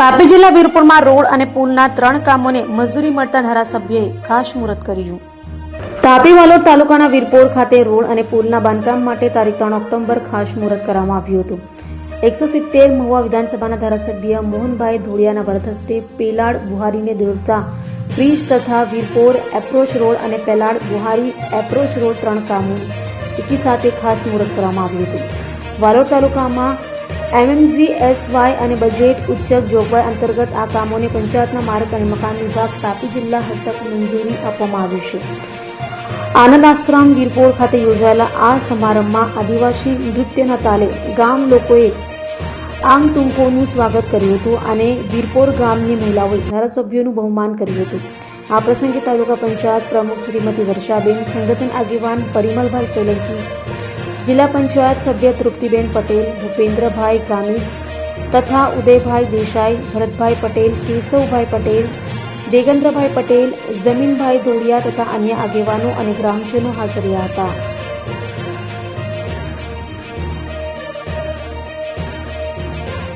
તાપી જિલ્લા વીરપુરમાં રોડ અને પુલના ત્રણ કામોને મંજૂરી મળતા ધારાસભ્યએ ખાસ મુહૂર્ત કર્યું. તાપી વાલોડ તાલુકાના વીરપોર ખાતે રોડ અને પુલના બાંધકામ માટે તારીખ ત્રણ ઓક્ટોબર ખાસ મુહૂર્ત કરવામાં આવ્યું હતું. એકસો સિત્તેર મહુવા વિધાનસભાના ધારાસભ્ય મોહનભાઈ ધોળિયાના વરદસ્તે પેલાડ બુહારીને દોરતા બ્રિજ તથા વીરપોર એપ્રોચ રોડ અને પેલાડ બુહારી એપ્રોચ રોડ ત્રણ કામો એકી સાથે ખાસ મુહૂર્ત કરવામાં આવ્યું હતું. વાલોડ તાલુકામાં એમએમજી એસવાય અને બજેટ ઉચ્ચક જોગવાઈ અંતર્ગત આ કામોને પંચાયતના માર્ગ અને મકાન વિભાગ તાપી જિલ્લા હસ્તક મંજૂરી આપવામાં આવી છે. આનંદ આશ્રમ વીરપોર ખાતે યોજાયેલા આ સમારંભમાં આદિવાસી નૃત્યના તાલે ગામ લોકોએ આંગ ટૂંકોનું સ્વાગત કર્યું હતું અને વીરપોર ગામની મહિલાઓએ ધારાસભ્યોનું બહુમાન કર્યું હતું. આ પ્રસંગે તાલુકા પંચાયત પ્રમુખ શ્રીમતી વર્ષાબેન, સંગઠન આગેવાન પરિમલભાઈ સોલંકી જિલ્લા પંચાયત સભ્ય તૃપ્તિબેન પટેલ, ભૂપેન્દ્રભાઈ ગામિત તથા ઉદયભાઈ દેસાઈ, ભરતભાઈ પટેલ, કેશવભાઈ પટેલ, દેગેન્દ્રભાઈ પટેલ, જમીનભાઈ ધોળિયા તથા અન્ય આગેવાનો અને ગ્રામજનો હાજર રહ્યા હતા.